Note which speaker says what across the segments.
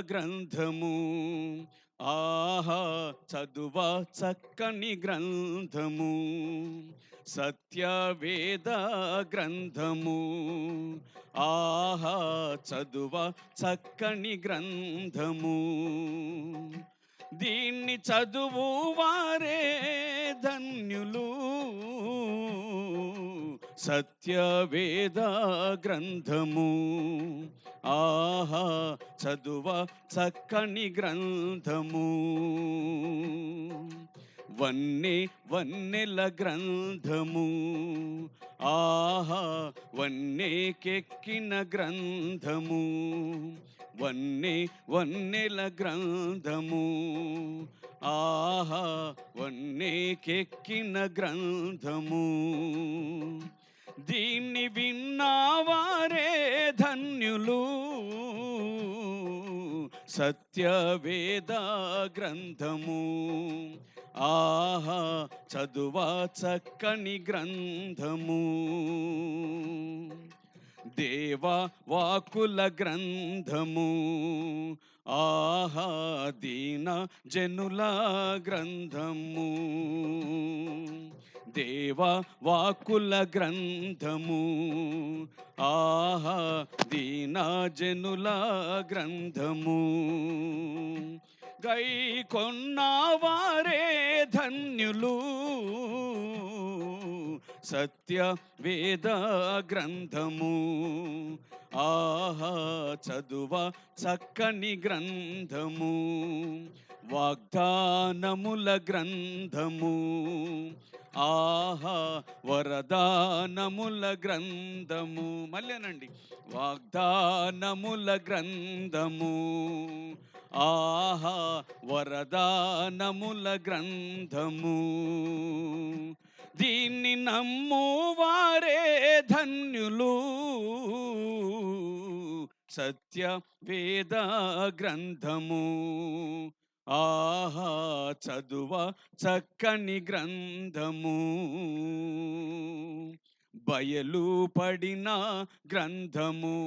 Speaker 1: గ్రంథము. ఆహా చదువ చక్కని గ్రంథము. సత్యవేద గ్రంథము. ఆహా చదువ చక్కని గ్రంథము. దీన్ని చదువు వారే ధన్యులు. సత్యవేద గ్రంథము. ఆహా చదువ చక్కని గ్రంథము. వన్నె వన్నెల గ్రంథము. ఆహా వన్నెకెక్కిన గ్రంథము. వన్నె వన్నెల గ్రంథము. ఆహా వన్నెకెక్కిన గ్రంథము. దీన్ని విన్నావారే ధన్యులు సత్యవేద గ్రంథము ఆహా చదువా చక్కని గ్రంథము. దేవా వాకుల గ్రంథము. ఆహా దీన జనుల గ్రంథము. దేవా వాకుల గ్రంథము. ఆహా దీనజనుల గ్రంథము. గై కొన్నవారే ధన్యులు. సత్య వేద గ్రంథము. ఆహా చదువ చక్కని గ్రంథము వాగ్దానముల గ్రంథము. ఆహా వరదానముల గ్రంథము. మళ్ళేనండి వాగ్దానముల గ్రంథము. ఆహా వరదానముల గ్రంథము. దీన్ని నమ్ము వారే ధన్యులు. సత్య వేద గ్రంథము. ఆహా చదువ చక్కని గ్రంథము. బయలు పడిన గ్రంథము.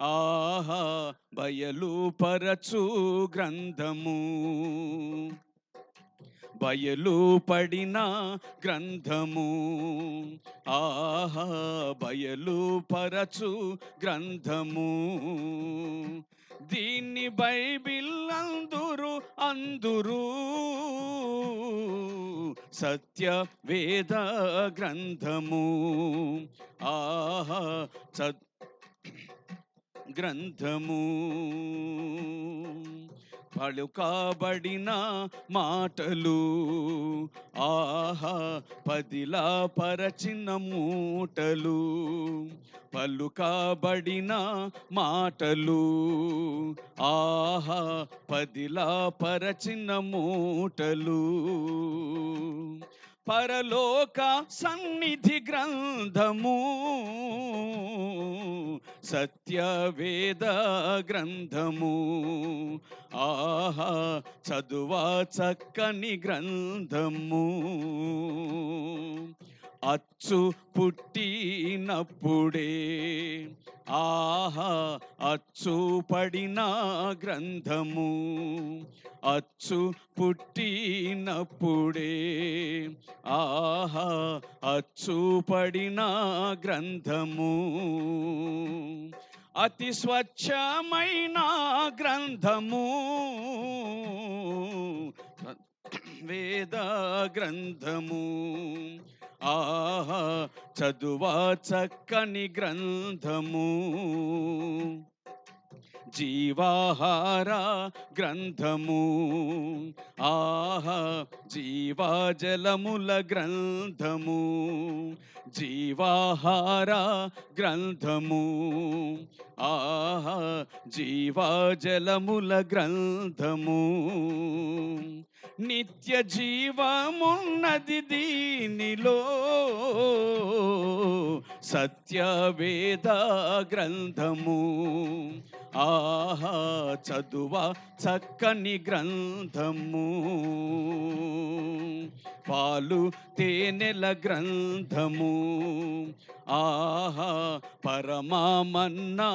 Speaker 1: ఆహా బయలు పరచు గ్రంథము. బయలు పడిన గ్రంథము. ఆహా బయలు పరచు గ్రంథము. దీన్ని బైబిల్ అందురు అందురు. సత్య వేద గ్రంథము. ఆహా సత్ గ్రంథము. పలుకాబడిన మాటలు. ఆహా పదిలా పరచిన మూటలు. పలుకాబడిన మాటలు. ఆహా పదిలా పరచిన మూటలు. పరలోక సన్నిధి గ్రంథము. సత్యవేద గ్రంథము. ఆహా చదువా చక్కని గ్రంథము. అచ్చు పుట్టినప్పుడే. ఆహా అచ్చు పడిన గ్రంథము. అచ్చు పుట్టినప్పుడే. ఆహా అచ్చు పడిన గ్రంథము. అతి స్వచ్ఛమైన గ్రంథము. వేద గ్రంథము. ఆహా చదువా చక్కని గ్రంథము. జీవాహార గ్రంథము. ఆహా జీవాజలముల గ్రంథము. జీవాహార గ్రంథము. ఆహా జీవాజలముల గ్రంథము. నిత్య జీవమున్నది దీనిలో సత్యవేద గ్రంథము. ఆహా చదువ చక్కని గ్రంథము. పాలు తేనెల గ్రంథము. ఆహా పరమామన్నా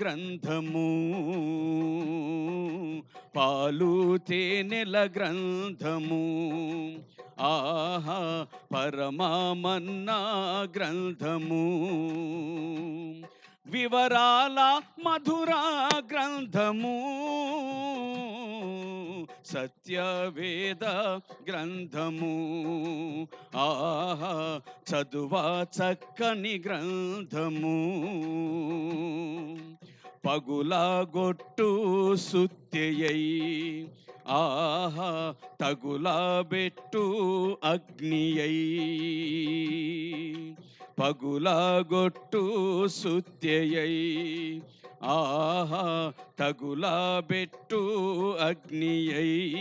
Speaker 1: గ్రంథము. పాలు తేనెల గ్రంథము. ఆహా పరమామన్నా గ్రంథము. వివరాల మధురా గ్రంథము. సత్యవేద గ్రంథము. ఆహా చదువా చక్కని గ్రంథము. పగులాగొట్టు సుత్యయై. ఆహా తగులాబెట్టు అగ్నియై. పగులాగొట్టు సుత్యయై. ఆహా తగులాబెట్టు అగ్నియై.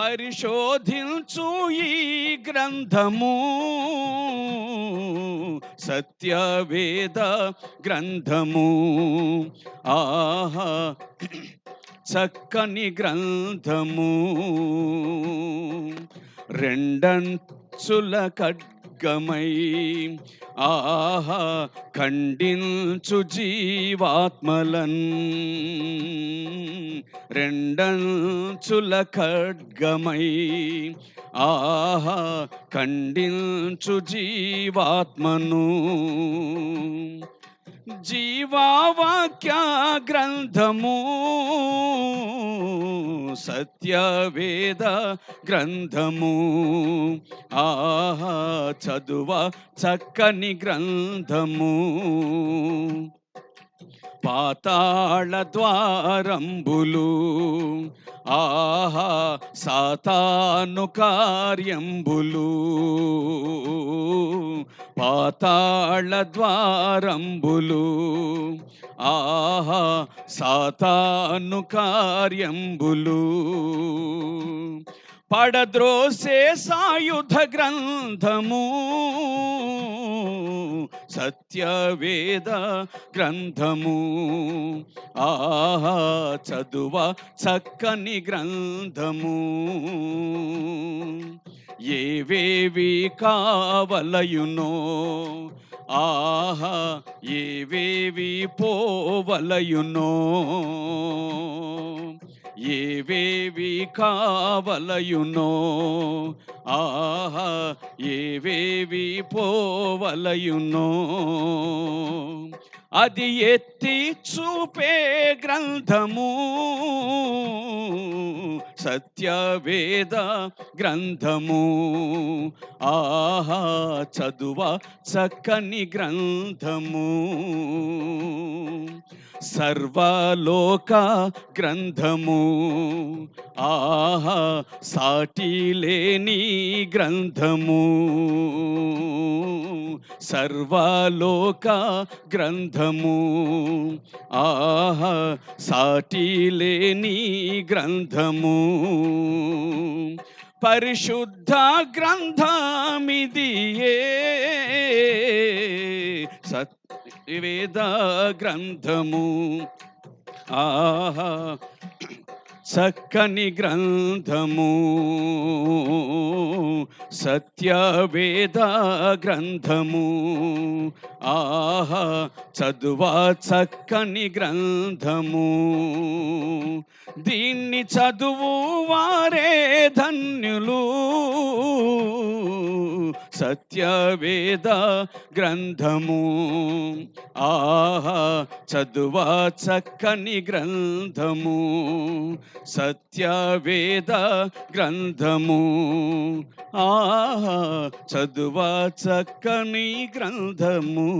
Speaker 1: పరిశోధించు ఈ గ్రంథము. సత్యవేద గ్రంథము. ఆహా చక్కని గ్రంథము. రెండంచుల మార్గమై. ఆహా ఖండించు జీవాత్మలన్. రెండంచుల ఖడ్గమై. ఆహా ఖండించు జీవాత్మను. జీవావాక్య గ్రంథము సత్యవేద గ్రంథము. ఆహా చదువ చక్కని గ్రంథము. పాతాళ ద్వారంబులు. ఆహా సాతాను కార్యంబులు. పాతాళ ద్వారంబులు. ఆహా సాతాను కార్యంబులు. పడద్రోసే సాయుధ గ్రంథము. సత్యవేద గ్రంథము. ఆహా చదువ చక్కని గ్రంథము. ఏవేవి కావలయునో. ఆహా ఏవేవి పోవలయునో. ఏవేవి కావలయునో ఆహా ఏవేవి పోవలయునో అది ఎత్తి చూపే గ్రంథము. సత్యవేద గ్రంథము. ఆహా చదువ చక్కని గ్రంథము. సర్వలోక గ్రంథము. ఆహా సాటి లేని గ్రంథము. సర్వలోక గ్రంథము. ఆహా సాటి లేని గ్రంథము. పరిశుద్ధ గ్రంథమిదియే. సత్యవేద గ్రంథము. ఆహా చక్కని గ్రంథము సత్యవేద గ్రంథము ఆహా చదువా చక్కని గ్రంథము. దీన్ని చదువు వారే ధన్యులు. సత్యవేద గ్రంథము. ఆహా చదువా చక్కని గ్రంథము. సత్యవేద గ్రంథము. ఆహా చదువా చక్కని గ్రంథము.